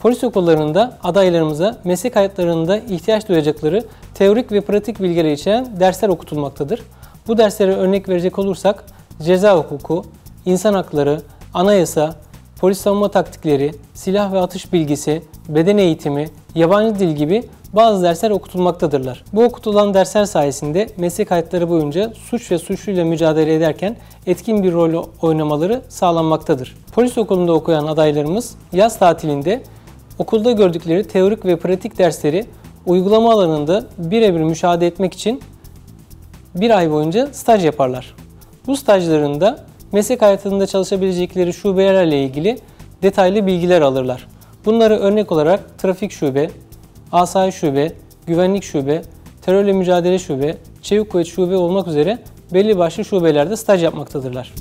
Polis okullarında adaylarımıza meslek hayatlarında ihtiyaç duyacakları teorik ve pratik bilgiler içeren dersler okutulmaktadır. Bu derslere örnek verecek olursak ceza hukuku, insan hakları, anayasa, polis savunma taktikleri, silah ve atış bilgisi, beden eğitimi, yabancı dil gibi bazı dersler okutulmaktadırlar. Bu okutulan dersler sayesinde meslek hayatları boyunca suç ve suçluyla mücadele ederken etkin bir rol oynamaları sağlanmaktadır. Polis okulunda okuyan adaylarımız yaz tatilinde okulda gördükleri teorik ve pratik dersleri uygulama alanında birebir müşahede etmek için bir ay boyunca staj yaparlar. Bu stajlarında meslek hayatında çalışabilecekleri şubelerle ilgili detaylı bilgiler alırlar. Bunları örnek olarak trafik şube, asayiş şube, güvenlik şube, terörle mücadele şube, çevik kuvvet şube olmak üzere belli başlı şubelerde staj yapmaktadırlar.